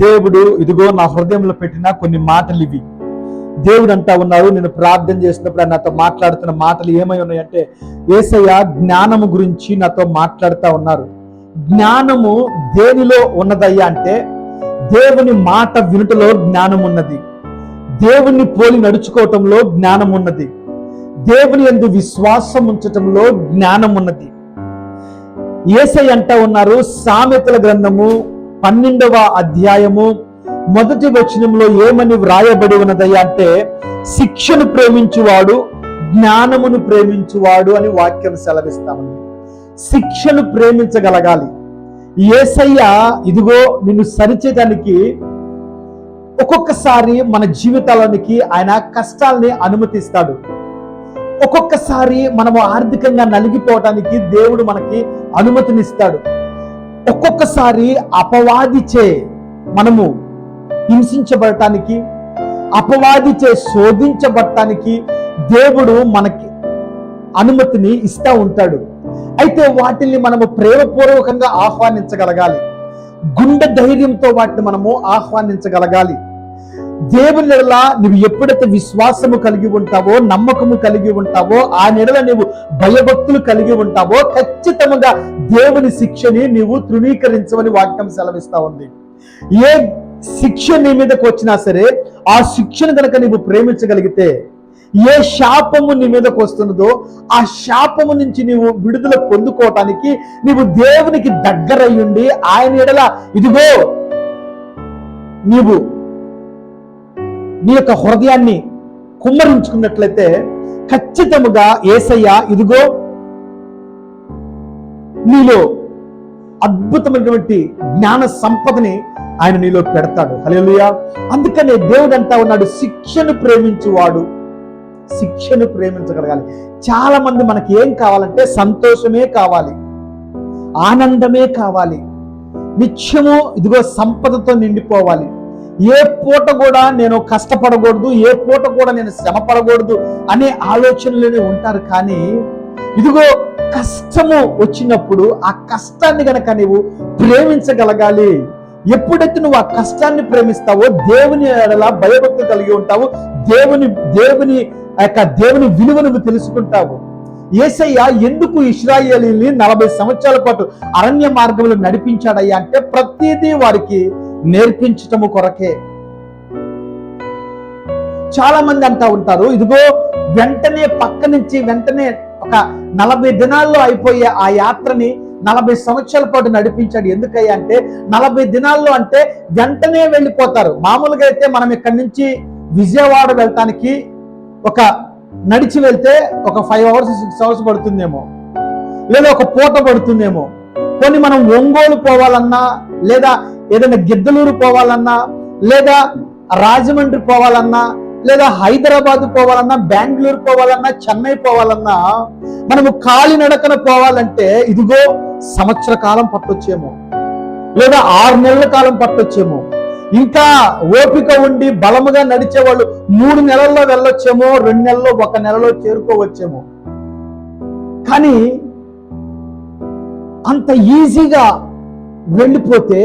దేవుడు ఇదిగో నా హృదయంలో పెట్టిన కొన్ని మాటలు ఇవి. దేవుడు అంటా ఉన్నారు నేను ప్రార్థన చేసినప్పుడు ఆయన నాతో మాట్లాడుతున్న మాటలు ఏమై ఉన్నాయంటే ఏసయ్య జ్ఞానము గురించి నాతో మాట్లాడుతూ ఉన్నారు. జ్ఞానము దేనిలో ఉన్నదయ్యా అంటే దేవుని మాట వినుటలో జ్ఞానం ఉన్నది. దేవుని పోలి నడుచుకోవటంలో జ్ఞానం ఉన్నది. దేవుని ఎందు విశ్వాసం ఉంచటంలో జ్ఞానం ఉన్నది. ఏసై అంటా ఉన్నారు సామెతల గ్రంథము పన్నెండవ అధ్యాయము. మొదటి వచనంలో ఏమని వ్రాయబడి ఉన్నదయ్యా అంటే శిక్షను ప్రేమించువాడు జ్ఞానమును ప్రేమించువాడు అని వాక్యం సెలవిస్తామండి. శిక్షను ప్రేమించగలగాలి. ఏసయ్య ఇదిగో నిన్ను సరిచేయడానికి ఒక్కొక్కసారి మన జీవితాలనికి ఆయన కష్టాల్ని అనుమతిస్తాడు. ఒక్కొక్కసారి మనము ఆర్థికంగా నలిగిపోవటానికి దేవుడు మనకి అనుమతినిస్తాడు. ఒక్కొక్కసారి అపవాదిచే మనము హింసించబడటానికి అపవాదిచే శోధించబడటానికి దేవుడు మనకి అనుమతిని ఇస్తూ ఉంటాడు. అయితే వాటిని మనము ప్రేమపూర్వకంగా ఆహ్వానించగలగాలి. గుండె ధైర్యంతో వాటిని మనము ఆహ్వానించగలగాలి. దేవుని నెడల నువ్వు ఎప్పుడైతే విశ్వాసము కలిగి ఉంటావో నమ్మకము కలిగి ఉంటావో ఆ నెడల నువ్వు భయభక్తులు కలిగి ఉంటావో ఖచ్చితంగా దేవుని శిక్షని నీవు తృణీకరించమని వాక్యం సెలవిస్తా ఉంది. ఏ శిక్ష నీ మీదకు వచ్చినా సరే ఆ శిక్షను కనుక నీవు ప్రేమించగలిగితే ఏ శాపము నీ మీదకు వస్తున్నదో ఆ శాపము నుంచి నీవు విడుదల పొందుకోవటానికి నీవు దేవునికి దగ్గరయ్యుండి ఆయన ఎడల ఇదిగో నీవు నీ యొక్క హృదయాన్ని కుమ్మరించుకున్నట్లయితే ఖచ్చితముగా ఏసయ్య ఇదిగో నీలో అద్భుతమైనటువంటి జ్ఞాన సంపదని ఆయన నీలో పెడతాడు. హల్లెలూయా. అందుకనే దేవుడు అంటా ఉన్నాడు శిక్షను ప్రేమించువాడు. శిక్షను ప్రేమించగలగాలి. చాలా మంది మనకి ఏం కావాలంటే సంతోషమే కావాలి. ఆనందమే కావాలి. నిత్యము ఇదిగో సంపదతో నిండిపోవాలి. ఏ పూట కూడా నేను కష్టపడకూడదు ఏ పూట కూడా నేను శ్రమ పడకూడదు అనే ఆలోచనలోనే ఉంటారు కానీ ఇదిగో కష్టము వచ్చినప్పుడు ఆ కష్టాన్ని గనక నీవు ప్రేమించగలగాలి. ఎప్పుడైతే నువ్వు ఆ కష్టాన్ని ప్రేమిస్తావో దేవుని ఎడల భయభక్తులు కలిగి ఉంటావు దేవుని దేవుని ఆ యొక్క దేవుని విలువ నువ్వు తెలుసుకుంటావు. ఏసయ్య ఎందుకు ఇస్రాయేలీని నలభై సంవత్సరాల పాటు అరణ్య మార్గంలో నడిపించాడయ్యా అంటే ప్రతిదీ వారికి నేర్పించటము కొరకే. చాలా మంది అంటా ఉంటారు. ఇదిగో వెంటనే పక్క నుంచి వెంటనే ఒక నలభై దినాల్లో అయిపోయే ఆ యాత్రని నలభై సంవత్సరాల పాటు నడిపించాడు. ఎందుకయ్యా అంటే నలభై దినాల్లో అంటే వెంటనే వెళ్ళిపోతారు. మామూలుగా అయితే మనం ఇక్కడి నుంచి విజయవాడ వెళ్ళటానికి ఒక నడిచి వెళ్తే ఒక ఫైవ్ అవర్స్ సిక్స్ అవర్స్ పడుతుందేమో. లేదా ఒక పూట పడుతుందేమో. కొన్ని మనం ఒంగోలు పోవాలన్నా లేదా ఏదైనా గిద్దలూరు పోవాలన్నా లేదా రాజమండ్రి పోవాలన్నా లేదా హైదరాబాద్ పోవాలన్నా బెంగళూరు పోవాలన్నా చెన్నై పోవాలన్నా మనము కాలినడకన పోవాలంటే ఇదిగో సంవత్సర కాలం పట్టొచ్చేమో లేదా ఆరు నెలల కాలం పట్టొచ్చేమో. ఇంకా ఓపిక ఉండి బలముగా నడిచే వాళ్ళు మూడు నెలల్లో వెళ్ళొచ్చేమో రెండు నెలల్లో ఒక నెలలో చేరుకోవచ్చేమో. కానీ అంత ఈజీగా వెళ్ళిపోతే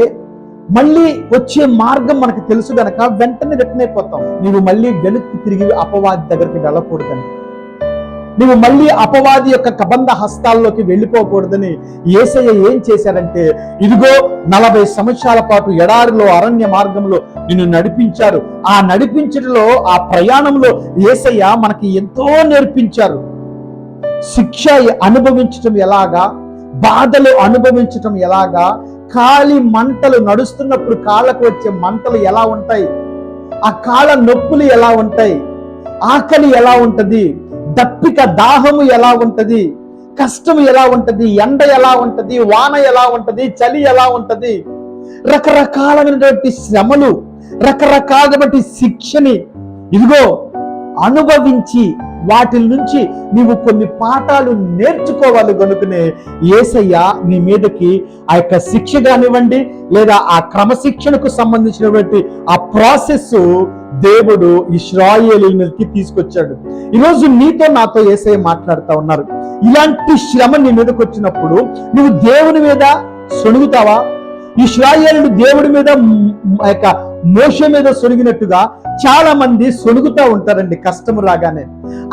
మళ్ళీ వచ్చే మార్గం మనకు తెలుసు గనక వెంటనే రిటర్న్ అయిపోతాం. నీవు మళ్ళీ వెనక్కి తిరిగి అపవాది దగ్గరికి వెళ్ళకూడదని. నువ్వు మళ్ళీ అపవాది యొక్క కబంధ హస్తాల్లోకి వెళ్ళిపోకూడదని ఏసయ్య ఏం చేశాడంటే ఇదిగో నలభై సంవత్సరాల పాటు ఎడారిలో అరణ్య మార్గంలో నిన్ను నడిపించారు. ఆ నడిపించడంలో ఆ ప్రయాణంలో ఏసయ్య మనకి ఎంతో నేర్పించారు. శిక్ష అనుభవించటం ఎలాగా? బాధలు అనుభవించటం ఎలాగా? కాలి మంటలు నడుస్తున్నప్పుడు కాళ్ళకు వచ్చే మంటలు ఎలా ఉంటాయి? ఆ కాళ్ళ నొప్పులు ఎలా ఉంటాయి? ఆకలి ఎలా ఉంటుంది? దప్పిక దాహము ఎలా ఉంటుంది? కష్టం ఎలా ఉంటుంది? ఎండ ఎలా ఉంటుంది? వాన ఎలా ఉంటుంది? చలి ఎలా ఉంటుంది? రకరకాలైనటువంటి శ్రమలు రకరకాలైనటువంటి శిక్షని ఇదిగో అనుభవించి వాటి నుంచి నీవు కొన్ని పాఠాలు నేర్చుకోవాలి కనుకనే ఏసయ్య నీ మీదకి ఆ యొక్క శిక్ష కానివ్వండి లేదా ఆ క్రమశిక్షణకు సంబంధించినటువంటి ఆ ప్రాసెస్ దేవుడు ఇస్రాయేలీ మీదకి తీసుకొచ్చాడు. ఈరోజు నీతో నాతో ఏసయ్య మాట్లాడుతా ఉన్నారు. ఇలాంటి శ్రమ నీ మీదకి వచ్చినప్పుడు నువ్వు దేవుని మీద సొణుగుతావా ఇస్రాయేలుడు దేవుడి మీద ఆ యొక్క మోష మీద సొనిగినట్టుగా చాలా మంది సొనుగుతూ ఉంటారండి కష్టం రాగానే.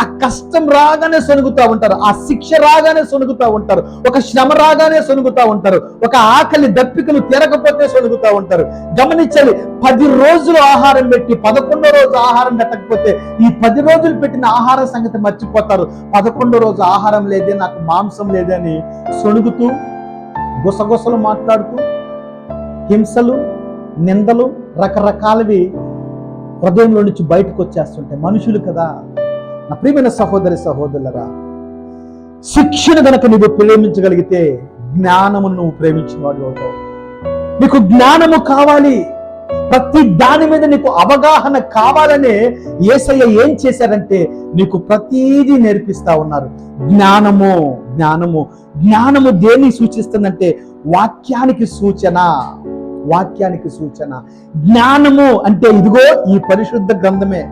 ఆ కష్టం రాగానే సొనుగుతూ ఉంటారు. ఆ శిక్ష రాగానే సొనుగుతూ ఉంటారు. ఒక శ్రమ రాగానే సొనుగుతూ ఉంటారు. ఒక ఆకలి దప్పికలు తీరకపోతే సొనుగుతా ఉంటారు. గమనించాలి పది రోజులు ఆహారం పెట్టి పదకొండో రోజు ఆహారం పెట్టకపోతే ఈ పది రోజులు పెట్టిన ఆహార సంగతి మర్చిపోతారు. పదకొండో రోజు ఆహారం లేదే నాకు మాంసం లేదే అని సొనుగుతూ గుసగుసలు మాట్లాడుతూ హింసలు నిందలు రకరకాలవి హృదయంలో నుంచి బయటకు వచ్చేస్తుంటాయి. మనుషులు కదా. నా ప్రియమైన సహోదరి సహోదరులరా శిక్షణ గనక నువ్వు ప్రేమించగలిగితే జ్ఞానమును నువ్వు ప్రేమించిన వాడు అవుతావు. నీకు జ్ఞానము కావాలి. ప్రతి దాని మీద నీకు అవగాహన కావాలనే ఏసయ్య ఏం చేశారంటే నీకు ప్రతీది నేర్పిస్తా ఉన్నారు. జ్ఞానము జ్ఞానము. జ్ఞానము దేన్ని సూచిస్తుందంటే వాక్యానికి సూచన. వాక్యానికి సూచన. జ్ఞానము అంటే ఇదిగో ఈ పరిశుద్ధ గ్రంథమే.